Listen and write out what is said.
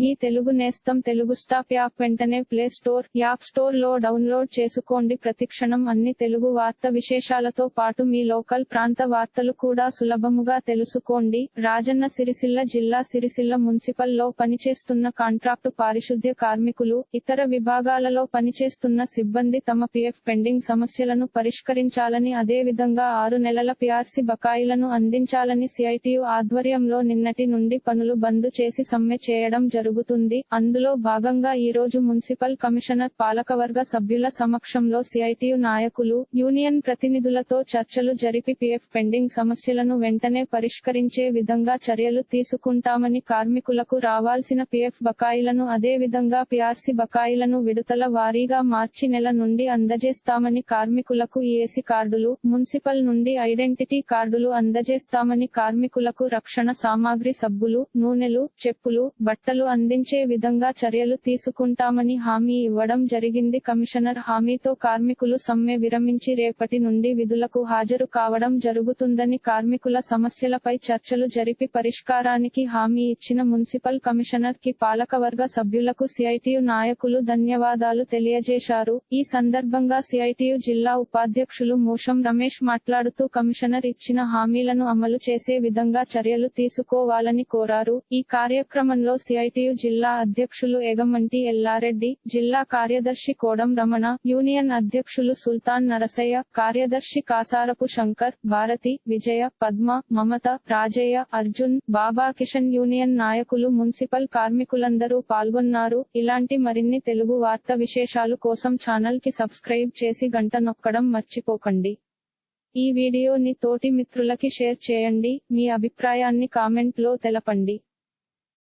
మీ తెలుగు నేస్తం Telugu stop app వెంటనే play store app స్టోర్లో డౌన్లోడ్ చేసుకోండి. ప్రతిక్షణం అన్ని తెలుగు వార్త విశేషాలతో పాటు మీ లోకల్ ప్రాంత వార్తలు కూడా సులభముగా తెలుసుకోండి. రాజన్న సిరిసిల్ల జిల్లా సిరిసిల్ల మున్సిపల్లో పనిచేస్తున్న కాంట్రాక్టు పారిశుద్ధ్య కార్మికులు ఇతర విభాగాలలో పనిచేస్తున్న సిబ్బంది తమ పిఎఫ్ పెండింగ్ సమస్యలను పరిష్కరించాలని అదే విధంగా ఆరు నెలల పిఆర్సి బకాయిలను అందించాలని సిఐటియు ఆధ్వర్యంలో నిన్నటి నుండి పనులు బంద్ చేసి సమ్మె చేయడం జరుగుతుంది జరుగుతుంది. అందులో భాగంగా ఈ రోజు మున్సిపల్ కమిషనర్ పాలకవర్గ సభ్యుల సమక్షంలో సిఐటియు నాయకులు యూనియన్ ప్రతినిధులతో చర్చలు జరిపి పిఎఫ్ పెండింగ్ సమస్యలను వెంటనే పరిష్కరించే విధంగా చర్యలు తీసుకుంటామని కార్మికులకు రావాల్సిన పిఎఫ్ బకాయిలను అదే విధంగా పిఆర్సి బకాయిలను విడుదల వారీగా మార్చి నెల నుండి అందజేస్తామని కార్మికులకు ఏసీ కార్డులు మున్సిపల్ నుండి ఐడెంటిటీ కార్డులు అందజేస్తామని కార్మికులకు రక్షణ సామాగ్రి సబ్బులు నూనెలు చెప్పులు బట్టలు అందించే విధంగా చర్యలు తీసుకుంటామని హామీ ఇవ్వడం జరిగింది. కమిషనర్ హామీతో కార్మికులు సమ్మె విరమించి రేపటి నుండి విధులకు హాజరు కావడం జరుగుతుందని కార్మికుల సమస్యలపై చర్చలు జరిపి పరిష్కారానికి హామీ ఇచ్చిన మున్సిపల్ కమిషనర్కి పాలకవర్గ సభ్యులకు సిఐటియు నాయకులు ధన్యవాదాలు తెలియజేశారు. ఈ సందర్భంగా సిఐటియు జిల్లా ఉపాధ్యక్షులు మోషం రమేష్ మాట్లాడుతూ కమిషనర్ ఇచ్చిన హామీలను అమలు చేసే విధంగా చర్యలు తీసుకోవాలని కోరారు. ఈ కార్యక్రమంలో సిఐటియు జిల్లా అధ్యక్షులు ఎగమంటి ఎల్లారెడ్డి జిల్లా కార్యదర్శి కోడం రమణ యూనియన్ అధ్యక్షులు సుల్తాన్ నరసయ్య కార్యదర్శి కాసారపు శంకర్ భారతి విజయ పద్మ మమత రాజయ్య అర్జున్ బాబా కిషన్ యూనియన్ నాయకులు మున్సిపల్ కార్మికులందరూ పాల్గొన్నారు. ఇలాంటి మరిన్ని తెలుగు వార్త విశేషాలు కోసం ఛానల్కి సబ్స్క్రైబ్ చేసి గంట నొక్కడం మర్చిపోకండి. ఈ వీడియోని తోటి మిత్రులకి షేర్ చేయండి. మీ అభిప్రాయాన్ని కామెంట్లో తెలపండి.